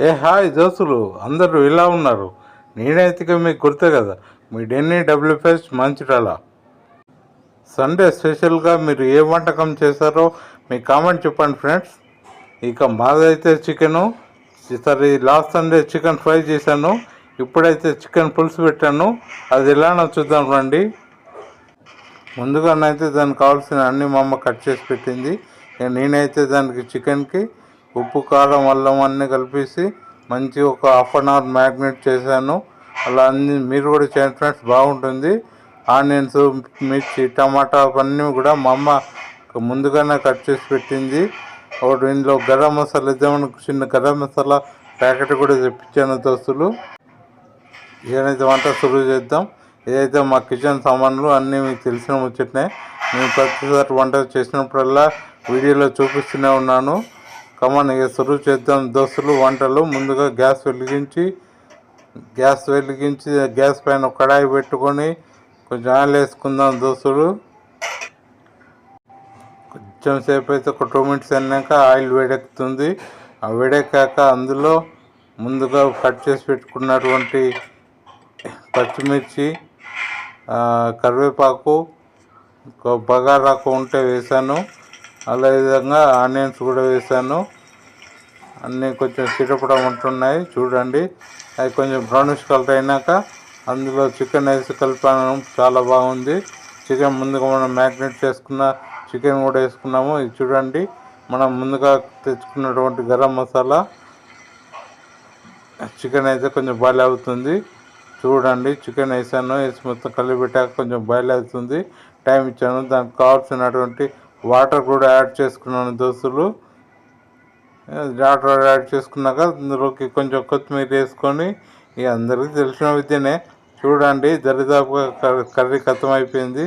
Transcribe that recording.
ఏ hi దోస్తులు అందరూ ఇలా ఉన్నారు. నేనైతే మీకు గుర్తే కదా మీ డెన్నీ డబ్ల్యూ ఫెస్ట్ మంచిరాల? సండే స్పెషల్గా మీరు ఏ వంటకం చేశారో మీ కామెంట్ చెప్పండి ఫ్రెండ్స్. ఇక మాదైతే చికెను సరే లాస్ట్ సండే చికెన్ ఫ్రై చేశాను. ఇప్పుడైతే చికెన్ పులుసు పెట్టాను. అది ఎలానో చూద్దాం రండి. ముందుగానైతే దానికి కావాల్సిన అన్ని మా అమ్మ కట్ చేసి పెట్టింది. నేనైతే దానికి చికెన్కి ఉప్పు కారం అల్లం అన్నీ కలిపేసి మంచి ఒక హాఫ్ అన్ అవర్ మ్యాగ్నేట్ చేశాను. అలా అన్ని మీరు కూడా చేయండి ఫ్రెండ్స్ బాగుంటుంది. ఆనియన్స్ మిర్చి టమాటా అవన్నీ కూడా మా అమ్మ ముందుగానే కట్ చేసి పెట్టింది. ఒకటి ఇందులో గరం మసాలా ఇద్దామని చిన్న గరం మసాలా ప్యాకెట్ కూడా తెప్పించాను దోస్తులు. ఏదైతే వంట సులువు చేద్దాం ఏదైతే మా కిచెన్ సామాన్లు అన్నీ మీకు తెలిసిన వచ్చినాయి నేను ప్రతిసారి వంట చేసినప్పుడల్లా వీడియోలో చూపిస్తూనే ఉన్నాను. కమన్ ఇక సులువు చేద్దాం. దోస్తులు వంటలు ముందుగా గ్యాస్ వెలిగించి గ్యాస్ వెలిగించి గ్యాస్ పైన కడాయి పెట్టుకొని కొంచెం ఆయిల్ వేసుకుందాం దోస్తులు కొంచెం సేపు అయితే ఒక టూ మినిట్స్ అయినాక ఆయిల్ వేడెక్కుతుంది. ఆ వేడెక్కాక అందులో ముందుగా కట్ చేసి పెట్టుకున్నటువంటి పచ్చిమిర్చి కరివేపాకు ఒక బగారాకు ఉంటే వేసాను. అదే విధంగా ఆనియన్స్ కూడా వేసాను. అన్నీ కొంచెం చిటపడం ఉంటున్నాయి చూడండి. అవి కొంచెం బ్రౌనిష్ కలర్ అయినాక అందులో చికెన్ వేసి కలిపాను చాలా బాగుంది. చికెన్ ముందుగా మనం మ్యాగ్నేట్ చేసుకున్న చికెన్ కూడా వేసుకున్నాము. ఇది చూడండి మనం ముందుగా తెచ్చుకున్నటువంటి గరం మసాలా. చికెన్ అయితే కొంచెం బాయిల్ అవుతుంది. చూడండి చికెన్ వేసాను వేసి మొత్తం కలిపి పెట్టాక కొంచెం బాయిల్ అవుతుంది. టైం ఇచ్చాను. దానికి కావాల్సినటువంటి వాటర్ కూడా యాడ్ చేసుకున్నాను దోస్తులు వాటర్ యాడ్ చేసుకున్నాక అందులోకి కొంచెం కొత్తిమీర వేసుకొని ఇక అందరికీ తెలిసిన విద్యనే. చూడండి దరిదాపుగా కర్రీ ఖతం అయిపోయింది